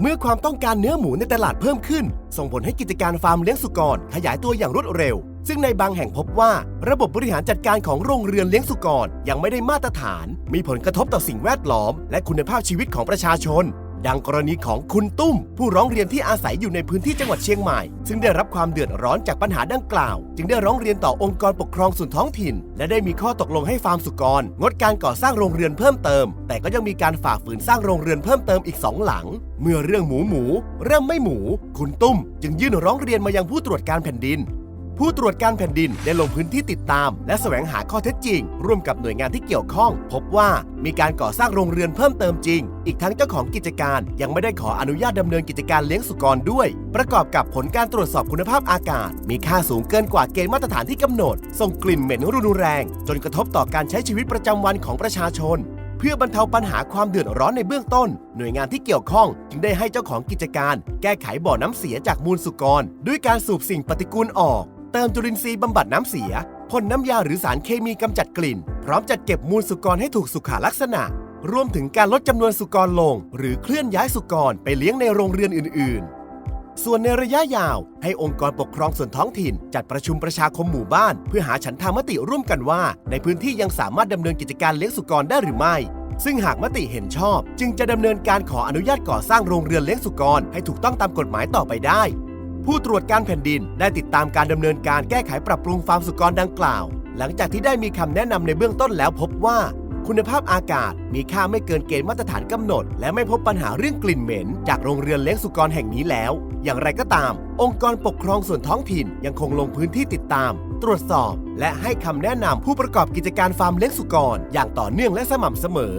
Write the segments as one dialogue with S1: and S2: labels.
S1: เมื่อความต้องการเนื้อหมูในตลาดเพิ่มขึ้น ส่งผลให้กิจการฟาร์มเลี้ยงสุกร ขยายตัวอย่างรวดเร็ว ซึ่งในบางแห่งพบว่า ระบบบริหารจัดการของโรงเรือนเลี้ยงสุกรยังไม่ได้มาตรฐาน มีผลกระทบต่อสิ่งแวดล้อม และคุณภาพชีวิตของประชาชน ดังกรณีของคุณตุ้ม ผู้ร้องเรียนที่อาศัยอยู่ในพื้นที่จังหวัดเชียงใหม่ ซึ่งได้รับความเดือดร้อนจากปัญหาดังกล่าว จึงได้ร้องเรียนต่อองค์กรปกครองส่วนท้องถิ่น และได้มีข้อตกลงให้ฟาร์มสุกร งดการก่อสร้างโรงเรือนเพิ่มเติม แต่ก็ยังมีการฝ่าฝืนสร้างโรงเรือนเพิ่มเติมอีกสองหลัง เมื่อเรื่องหมูหมู เริ่มไม่หมู คุณตุ้ม จึงยื่นร้องเรียนมายังผู้ตรวจการแผ่นดิน ผู้ตรวจการแผ่นดินได้ลงพื้นที่ติดตาม และแสวงหาข้อเท็จจริง ร่วมกับหน่วยงานที่เกี่ยวข้อง พบว่ามีการก่อสร้างโรงเรือนเพิ่มเติมจริง อีกทั้งเจ้าของกิจการยังไม่ได้ขออนุญาตดำเนินกิจการเลี้ยงสุกรด้วย ประกอบกับผลการตรวจสอบคุณภาพอากาศ มีค่าสูงเกินกว่าเกณฑ์มาตรฐานที่กำหนด ส่งกลิ่นเหม็นรุนแรง จนกระทบต่อการใช้ชีวิตประจำวันของประชาชนเพื่อบรรเทาปัญหาความเดือดร้อนในเบื้องต้น หน่วยงานที่เกี่ยวข้อง จึงได้ให้เจ้าของกิจการ แก้ไขบ่อน้ำเสียจากมูลสุกร ด้วยการสูบสิ่งปฏิกูลออก เติมจุลินทรีย์บำบัดน้ำเสียพ่นน้ำยาหรือสารเคมีกำจัดกลิ่น พร้อมจัดเก็บมูลสุกรให้ถูกสุขลักษณะ รวมถึงการลดจำนวนสุกรลง หรือเคลื่อนย้ายสุกรไปเลี้ยงในโรงเรือนอื่น ๆ ส่วนในระยะยาว ให้องค์กรปกครองส่วนท้องถิ่น จัดประชุมประชาคมหมู่บ้าน เพื่อหาฉันทามติร่วมกันว่า ในพื้นที่ยังสามารถดำเนินกิจการเลี้ยงสุกรได้หรือไม่ ซึ่งหากมติเห็นชอบ จึงจะดำเนินการขออนุญาตก่อสร้างโรงเรือนเลี้ยงสุกรให้ถูกต้องตามกฎหมายต่อไปได้ ผู้ตรวจการแผ่นดินได้ติดตามการดำเนินการแก้ไขปรับปรุงฟาร์มสุกรดังกล่าว หลังจากที่ได้มีคำแนะนำในเบื้องต้นแล้วพบว่า คุณภาพอากาศมีค่าไม่เกินเกณฑ์มาตรฐานกำหนด และไม่พบปัญหาเรื่องกลิ่นเหม็น จากโรงเรือนเลี้ยงสุกรแห่งนี้แล้ว อย่างไรก็ตาม องค์กรปกครองส่วนท้องถิ่นยังคงลงพื้นที่ติดตาม ตรวจสอบ และให้คำแนะนำผู้ประกอบกิจการฟาร์มเลี้ยงสุกร อย่างต่อเนื่องและสม่ำเสมอ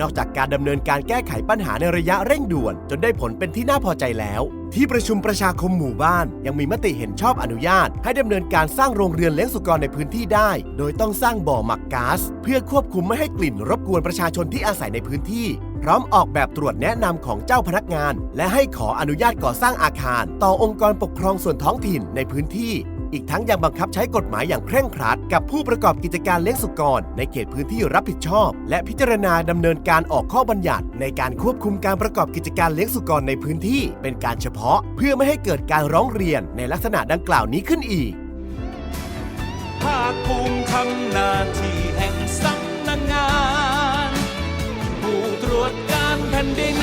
S1: นอกจากการดำเนินการแก้ไขปัญหาในระยะเร่งด่วน จนได้ผลเป็นที่น่าพอใจแล้ว ที่ประชุมประชาคมหมู่บ้าน ยังมีมติเห็นชอบอนุญาต ให้ดำเนินการสร้างโรงเรือนเลี้ยงสุกรในพื้นที่ได้ โดยต้องสร้างบ่อหมักก๊าซเพื่อควบคุมไม่ให้กลิ่นรบกวนประชาชนที่อาศัยในพื้นที่ พร้อมออกแบบตรวจแนะนำของเจ้าพนักงาน และให้ขออนุญาตก่อสร้างอาคาร ต่อองค์กรปกครองส่วนท้องถิ่นในพื้นที่ อีกทั้งยังบังคับใช้กฎหมายอย่างเคร่งครัด กับผู้ประกอบกิจการเลี้ยงสุกร ในเขตพื้นที่รับผิดชอบ และพิจารณาดำเนินการออกข้อบัญญัติ ในการควบคุมการประกอบกิจการเลี้ยงสุกรในพื้นที่ เป็นการเฉพาะ เพื่อไม่ให้เกิดการร้องเรียนในลักษณะดังกล่าวนี้ขึ้นอีก
S2: ภาคภูมิทำหน้าที่แห่งสำนักงาน นดิน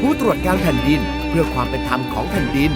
S1: ผู้ตรวจการแผ่นดินเพื่อความเป็นธรรมของแผ่นดิน